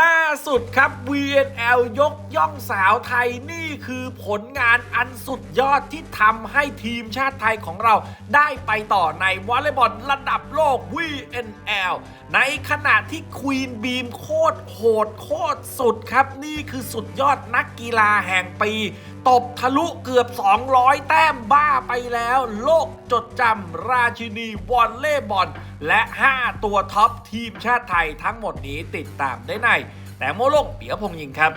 ล่าสุดครับ VNL ยกย่องสาวไทยนี่คือผลงานอันสุดยอดที่ทำให้ทีมชาติไทยของเราได้ไปต่อในวอลเลย์บอลระดับโลก VNL ในขณะที่ควีนบีมโคตรโหดโคตรสุดครับ นี่คือสุดยอดนักกีฬาแห่งปีตบทะลุเกือบ 200 แต้มบ้าไปแล้ว โลกจดจำราชินีวอลเล่บอล และ 5 ตัวท็อปทีมชาติไทยทั้งหมดนี้ติดตามได้ใน แต่โมโลกเปียพงยิงครับ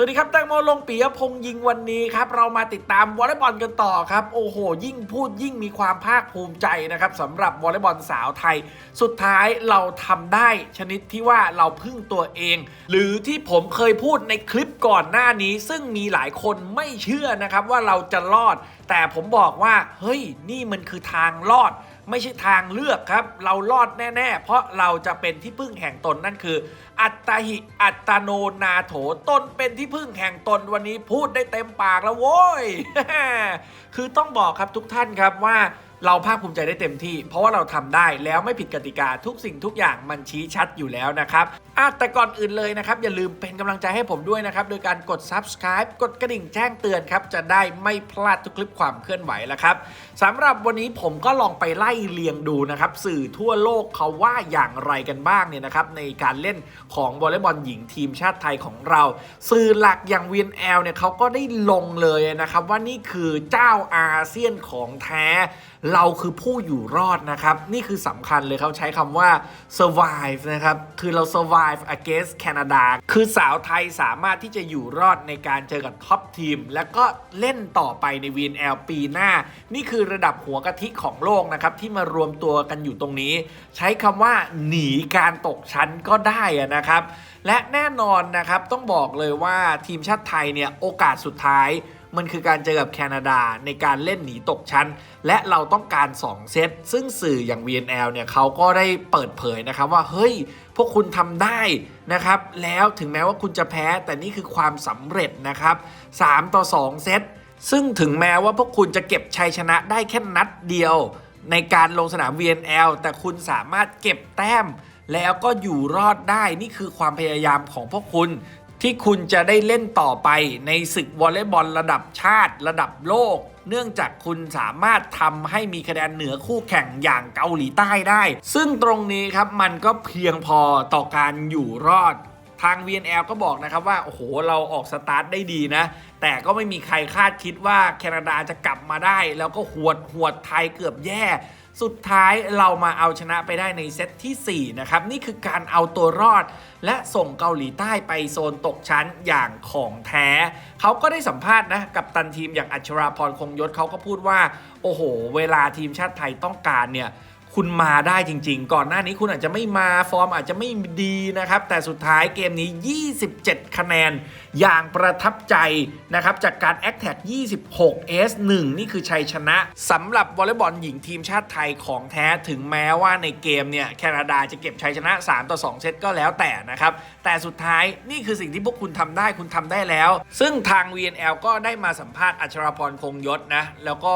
สวัสดีครับแตงโมลงปียพงษ์ยิงวันนี้ครับเรามาติดตามวอลเลย์บอลกันต่อครับโอ้โห ยิ่งพูดยิ่งมีความภาคภูมิใจนะครับสำหรับวอลเลย์บอลสาวไทย สุดท้ายเราทำได้ชนิดที่ว่าเราพึ่งตัวเอง หรือที่ผมเคยพูดในคลิปก่อนหน้านี้ ซึ่งมีหลายคนไม่เชื่อนะครับว่าเราจะรอด แต่ผมบอกว่าเฮ้ยนี่มันคือทางรอด ไม่ใช่ทางเลือกครับ เรารอดแน่ ๆ เพราะเราจะเป็นที่พึ่งแห่งตนนั่นคือ อัตตหิอัตโนนาโถตนเป็นที่พึ่งแห่งตนวันนี้พูดได้เต็มปากแล้วโว้ย คือต้องบอกครับทุกท่านครับว่าเราภาคภูมิใจได้เต็มที่ เพราะว่าเราทำได้แล้วไม่ผิดกติกาทุกสิ่งทุกอย่างมันชี้ชัดอยู่แล้วนะครับ อะแต่ก่อนอื่นเลยนะครับ อย่าลืมเป็นกำลังใจให้ผมด้วยนะครับ โดยการกด subscribe กดกระดิ่งแจ้งเตือนครับ จะได้ไม่พลาดทุกคลิปความเคลื่อนไหวแล้วครับสำหรับวันนี้ผมก็ลองไปไล่เรียงดูนะครับ สื่อทั่วโลกเขาว่าอย่างไรกันบ้างเนี่ยนะครับ ในการเล่นของวอลเลย์บอลหญิงทีมชาติไทยของเรา สื่อหลักอย่าง VNL เนี่ยเขาก็ได้ลงเลยนะครับ ว่านี่คือเจ้าอาเซียนของแท้ เราคือผู้อยู่รอดนะครับ นี่คือสำคัญเลยเขาใช้คำว่า survive นะครับ คือเรา survive against Canada คือสาวไทยสามารถที่จะอยู่รอดในการเจอกับท็อปทีม แล้วก็เล่นต่อไปใน VNL ปีหน้า นี่คือระดับหัวกะทิของโลกนะครับ ที่มารวมตัวกันอยู่ตรงนี้ ใช้คำว่าหนีการตกชั้นก็ได้นะครับ และแน่นอนนะครับต้องบอกเลยว่าทีมชาติไทยเนี่ยโอกาสสุดท้าย มันคือการเจอกับแคนาดาในการเล่นหนีตกชั้น และเราต้องการ 2 เซต ซึ่งสื่ออย่าง VNL เนี่ยเขาก็ได้เปิดเผยนะครับว่า เฮ้ย พวกคุณทำได้นะครับ แล้วถึงแม้ว่าคุณจะแพ้แต่นี่คือความสำเร็จนะครับ 3 ต่อ 2 เซต ซึ่งถึงแม้ว่าพวกคุณจะเก็บชัยชนะได้แค่นัดเดียว ในการลงสนาม VNL แต่คุณสามารถเก็บแต้มแล้วก็อยู่รอดได้นี่คือความพยายามของพวกคุณ ที่คุณจะได้เล่นต่อไปในศึกวอลเลย์บอลระดับชาติระดับโลก เนื่องจากคุณสามารถทำให้มีคะแนนเหนือคู่แข่งอย่างเกาหลีใต้ได้ ซึ่งตรงนี้ครับมันก็เพียงพอต่อการอยู่รอด ทาง VNL ก็บอกนะครับว่า โอ้โห เราออกสตาร์ทได้ดีนะ แต่ก็ไม่มีใครคาดคิดว่าแคนาดาจะกลับมาได้ แล้วก็หวดหวดไทยเกือบแย่ สุดท้ายเรามาเอาชนะไปได้ในเซตที่ 4 นะครับ นี่คือการเอาตัวรอด และส่งเกาหลีใต้ไปโซนตกชั้นอย่างของแท้ เขาก็ได้สัมภาษณ์นะกับตันทีมอย่างอัชราพรคงยศเขาก็พูดว่า โอ้โห เวลาทีมชาติไทยต้องการเนี่ย คุณมาได้จริง ๆ ก่อนหน้านี้คุณอาจจะไม่มาฟอร์มอาจจะไม่ดีนะครับ แต่สุดท้ายเกมนี้ 27 คะแนน อย่างประทับใจนะครับ จากการแอคแท็ก26 S1 นี่คือชัยชนะสำหรับวอลเลย์บอลหญิงทีมชาติไทยของแท้ถึงแม้ว่าในเกมเนี่ยแคนาดาจะเก็บชัยชนะ 3 ต่อ 2 เซตก็แล้วแต่นะครับ แต่สุดท้ายนี่คือสิ่งที่พวกคุณทำได้คุณทำได้แล้ว ซึ่งทาง VNL ก็ได้มาสัมภาษณ์อัชราพรคงยศนะแล้วก็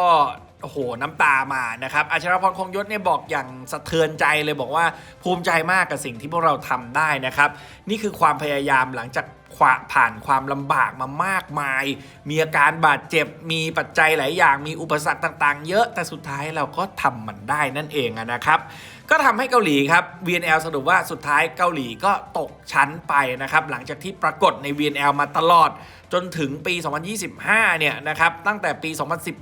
โอ้โหน้ำตามานะครับอัชรพรคงยศเนี่ยบอกอย่างสะเทือนใจเลยบอกว่าภูมิใจมากกับสิ่งที่พวกเราทำได้นะครับ นี่คือความพยายามหลังจากขผ่านความลำบากมามากมาย มีอาการบาดเจ็บ มีปัจจัยหลายอย่าง มีอุปสรรคต่าง ๆ เยอะ แต่สุดท้ายเราก็ทำมันได้นั่นเองนะครับ ก็ทำให้เกาหลีครับ VNL สรุปว่าสุดท้ายเกาหลีก็ตกชั้นไปนะครับ หลังจากที่ปรากฏใน VNL มาตลอดจนถึงปี 2025 เนี่ยนะครับ ตั้งแต่ปี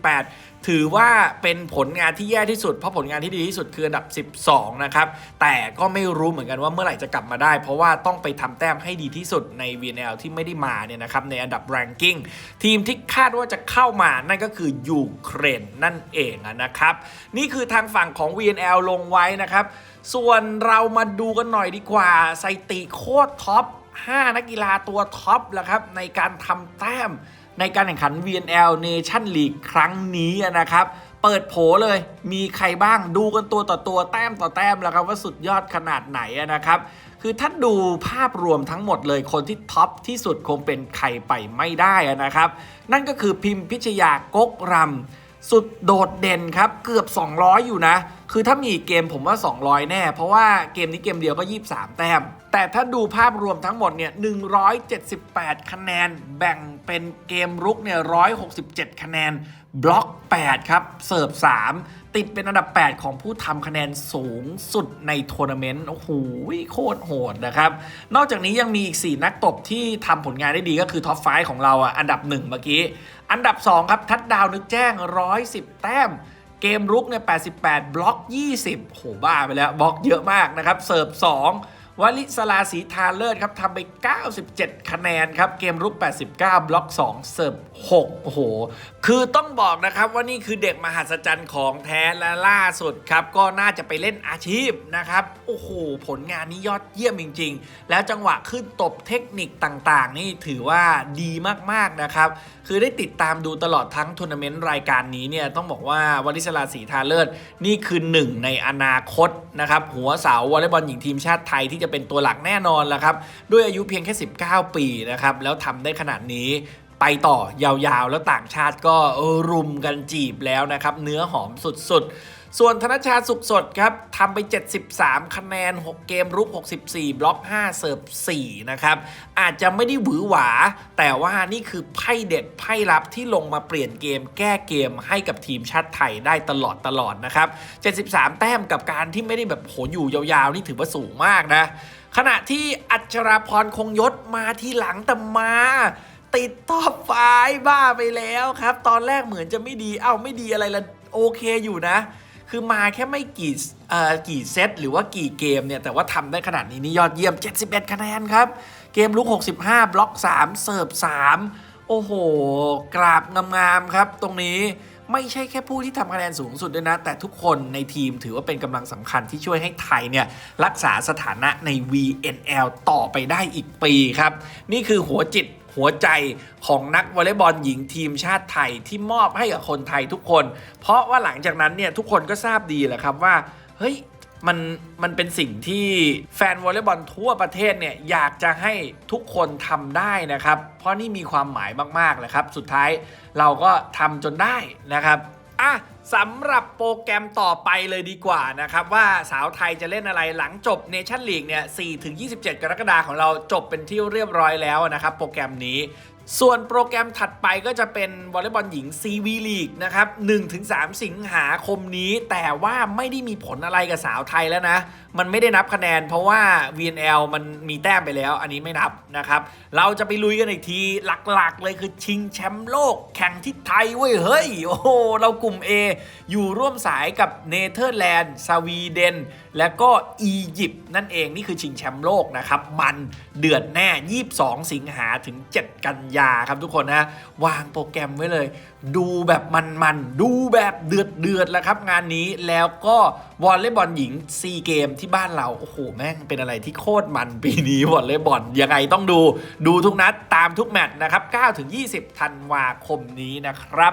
2018 ถือว่าเป็นผลงานที่แย่ที่สุด เพราะผลงานที่ดีที่สุดคืออันดับ 12 นะครับ แต่ก็ไม่รู้เหมือนกันว่าเมื่อไหร่จะกลับมาได้ เพราะว่าต้องไปทำแต้มให้ดีที่สุดใน VNL ที่ไม่ได้มาเนี่ยนะครับในอันดับ ranking ทีมที่คาดว่าจะเข้ามานั่นก็คือยูเครนนั่นเองนะครับ นี่คือทางฝั่งของ VNL ลงไว้นะครับ ส่วนเรามาดูกันหน่อยดีกว่าสถิติโคตรท็อป5นักกีฬาตัวท็อปแล้วครับในการทำแต้ม ในการแข่งขัน VNL Nation League ครั้งนี้นะครับ เปิดโผเลยมีใครบ้างดูกันตัวต่อตัวแต้มต่อแต้มแล้วครับว่าสุดยอดขนาดไหนนะครับคือถ้าดูภาพรวมทั้งหมดเลยคนที่ท็อปที่สุดคงเป็นใครไปไม่ได้นะครับ นั่นก็คือพิมพิชยากกรำ สุดโดดเด่นครับ เกือบ 200 อยู่นะ คือถ้ามีอีกเกมผมว่า 200 แน่ เพราะว่าเกมนี้เกมเดียวก็ 23 แต้ม แต่ถ้าดูภาพรวมทั้งหมดเนี่ย178 คะแนน แบ่งเป็นเกมรุกเนี่ย167 คะแนน บล็อก 8 ครับ เสิร์ฟ 3 ติดเป็นอันดับ 8 ของผู้ทำคะแนนสูงสุดในทัวร์นาเมนต์ โอ้โห โคตรโหดนะครับ นอกจากนี้ยังมีอีก 4 นักตบที่ทำผลงานได้ดีก็คือท็อปไฟของเราอะ อันดับ 1 เมื่อกี้ อันดับ 2 ครับทัดดาวนึกแจ้ง 110 แต้ม เกมรุกเนี่ย88 บล็อก 20โหบ้าไปแล้ว บล็อกเยอะมากนะครับ เสิร์ฟ 2 วลิศลาสีทาเลิศครับทำไป 97 คะแนนครับ เกมรุก 89 บล็อก 2 เสิร์ฟ6โอ้โห คือต้องบอกนะครับว่านี่คือเด็กมหัศจรรย์ของแท้และล่าสุดครับ ก็น่าจะไปเล่นอาชีพนะครับ โอ้โห ผลงานนี้ยอดเยี่ยมจริง ๆ แล้วจังหวะขึ้นตบเทคนิคต่างๆ นี่ถือว่าดีมากๆนะครับ คือได้ติดตามดูตลอดทั้งทัวร์นาเมนต์รายการนี้เนี่ยต้องบอกว่าวลิศลาสีทาเลิศนี่คือหนึ่งในอนาคต นะครับหัวเสาวอลเลย์บอลหญิงทีมชาติไทยที่จะเป็นตัวหลักแน่นอนแล้วครับด้วยอายุเพียงแค่ 19 ปีนะครับแล้วทำได้ขนาดนี้ไปต่อยาวๆ แล้วต่างชาติก็ออรุมกันจีบแล้วนะครับ เนื้อหอมสุดๆ ส่วนธนชาสุขสดครับทำไป 73 คะแนน 6 เกมรุก 64 บล็อก 5 เสิร์ฟ 4 นะครับ อาจจะไม่ได้หวือหวา แต่ว่านี่คือไพ่เด็ดไพ่ลับที่ลงมาเปลี่ยนเกมแก้เกมให้กับทีมชาติไทยได้ตลอดตลอดนะครับ 73 แต้มกับการที่ไม่ได้แบบโหอยู่ยาวๆ นี่ถือว่าสูงมากนะ ขณะที่อัชราพรคงยศมาที่หลังแต่มาติดท็อปไฟบ้าไปแล้วครับ ตอนแรกเหมือนจะไม่ดี เอ้าไม่ดีอะไรละโอเคอยู่นะ คือมาแค่ไม่กี่เอ่อกี่เซตหรือว่ากี่เกมเนี่ย แต่ว่าทำได้ขนาดนี้นี่ยอดเยี่ยม 71 คะแนนครับ เกมลุก 65 บล็อก 3 เสิร์ฟ 3 โอ้โห กราบงามๆครับ ตรงนี้ไม่ใช่แค่ผู้ที่ทำคะแนนสูงสุดด้วยนะ แต่ทุกคนในทีมถือว่าเป็นกำลังสำคัญที่ช่วยให้ไทยเนี่ย รักษาสถานะใน VNL ต่อไปได้อีกปีครับ นี่คือหัวจิต หัวใจของนักวอลเลย์บอลหญิงทีมชาติไทยที่มอบให้กับคนไทยทุกคน เพราะว่าหลังจากนั้นเนี่ยทุกคนก็ทราบดีแหละครับว่า เฮ้ยมันมันเป็นสิ่งที่แฟนวอลเลย์บอลทั่วประเทศเนี่ยอยากจะให้ทุกคนทำได้นะครับ เพราะนี่มีความหมายมากๆเลยครับ สุดท้ายเราก็ทำจนได้นะครับอะ สำหรับโปรแกรมต่อไปเลยดีกว่านะครับ ว่าสาวไทยจะเล่นอะไรหลังจบเนชั่นลีกเนี่ย4ถึง27 กรกฎาคมของเราจบเป็นที่เรียบร้อยแล้วนะครับ โปรแกรมนี้ส่วนโปรแกรมถัดไปก็จะเป็นวอลเลย์บอลหญิง CV League นะครับ 1-3 สิงหาคมนี้ แต่ว่าไม่ได้มีผลอะไรกับสาวไทยแล้วนะมันไม่ได้นับคะแนน เพราะว่า VNL มันมีแต้มไปแล้ว อันนี้ไม่นับนะครับ เราจะไปลุยกันอีกทีหลักๆ เลยคือชิงแชมป์โลกแข่งที่ไทยเว้ยเฮ้ยโอ้โหเรากลุ่ม A อยู่ร่วมสายกับเนเธอร์แลนด์สวีเดน และก็อียิปต์นั่นเองนี่คือชิงแชมป์โลกนะครับมันเดือดแน่ 22 สิงหาถึง 7 กันยาครับทุกคนนะวางโปรแกรมไว้เลย ดูแบบมันๆดูแบบเดือดเดือดแล้วครับงานนี้แล้วก็ วอลเลย์บอลหญิงซีเกมที่บ้านเรา โอ้โห แม่งเป็นอะไรที่โคตรมันปีนี้วอลเลย์บอลยังไงต้องดู ดูทุกนัดตามทุกแมตช์นะครับ9-20ธันวาคมนี้นะครับ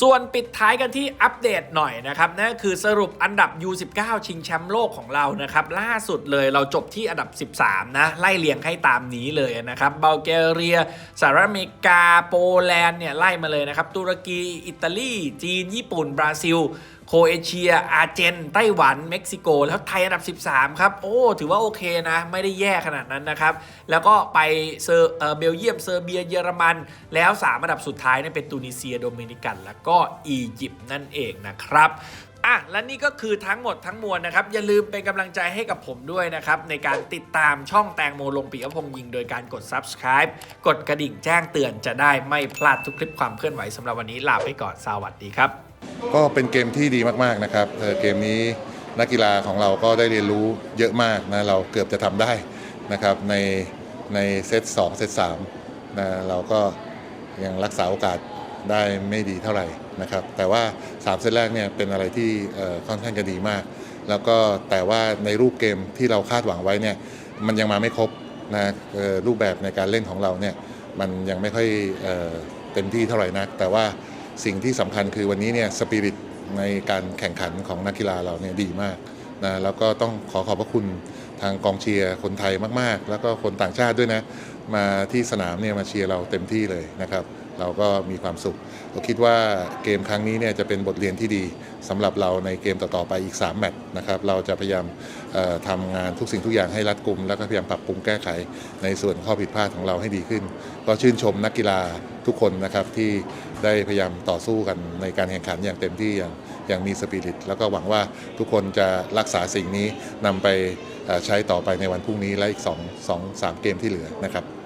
ส่วนปิดท้ายกันที่อัปเดตหน่อยนะครับนั่นก็คือสรุปอันดับ U19 ชิงแชมป์โลกของเรานะครับ ล่าสุดเลยเราจบที่อันดับ 13 นะ ไล่เรียงให้ตามนี้เลยนะครับบัลแกเรียสหรัฐอเมริกาโปแลนด์เนี่ยไล่มาเลยนะครับตุรกีอิตาลีจีน ญี่ปุ่นบราซิล โคเอเชีย อาร์เจน ไต้หวัน เม็กซิโก แล้วไทยอันดับ 13 ครับ โอ้ ถือว่าโอเคนะ ไม่ได้แย่ขนาดนั้นนะครับ แล้วก็ไปเซอร์เบลเยียม เซอร์เบีย เยอรมัน แล้ว 3 อันดับสุดท้ายเนี่ยเป็นตูนิเซีย โดมินิกัน แล้วก็อียิปต์นั่นเองนะครับอะและนี่ก็คือทั้งหมดทั้งมวลนะครับ อย่าลืมเป็นกำลังใจให้กับผมด้วยนะครับ ในการติดตามช่องแตงโมลงปีอพงยิง โดยการกด subscribe กดกระดิ่งแจ้งเตือนจะได้ไม่พลาดทุกคลิปความเคลื่อนไหวสำหรับวันนี้ลาไปก่อนสวัสดีครับ ก็เป็นเกมที่ดีมากๆนะครับเกมนี้นักกีฬาของเราก็ได้เรียนรู้เยอะมากนะเราเกือบจะทำได้นะครับในในเซต2เซต3นะเราก็ยังรักษาโอกาสได้ไม่ดีเท่าไหร่นะครับแต่ว่า 3 เซตแรกเนี่ยเป็นอะไรที่ค่อนข้างจะดีมาก แล้วก็แต่ว่าในรูปเกมที่เราคาดหวังไว้เนี่ยมันยังมาไม่ครบนะรูปแบบในการเล่นของเราเนี่ยมันยังไม่ค่อยเออเต็มที่เท่าไหร่นัก แต่ว่า สิ่งที่สำคัญคือวันนี้เนี่ยสปิริตในการแข่งขันของนักกีฬาเราเนี่ยดีมากนะแล้วก็ต้องขอขอบพระคุณทางกองเชียร์คนไทยมากๆ แล้วก็คนต่างชาติด้วยนะ มาที่สนามเนี่ยมาเชียร์เราเต็มที่เลยนะครับ เราก็มีความสุขเราคิดว่าเกมครั้งนี้เนี่ยจะเป็นบทเรียนที่ดีสำหรับเราในเกมต่อๆไปอีก 3 แมตช์นะครับเราจะพยายามเอ่อทำงานทุกสิ่งทุกอย่างให้รัดกุม แล้วก็พยายามปรับปรุงแก้ไขในส่วนข้อผิดพลาดของเราให้ดีขึ้น ก็ชื่นชมนักกีฬาทุกคนนะครับที่ได้พยายามต่อสู้กันในการแข่งขันอย่างเต็มที่อย่างอย่างมีสปิริตแล้วก็หวังว่าทุกคนจะรักษาสิ่งนี้นำไปใช้ต่อไปในวันพรุ่งนี้และอีก 2 2 3 เกมที่เหลือนะครับ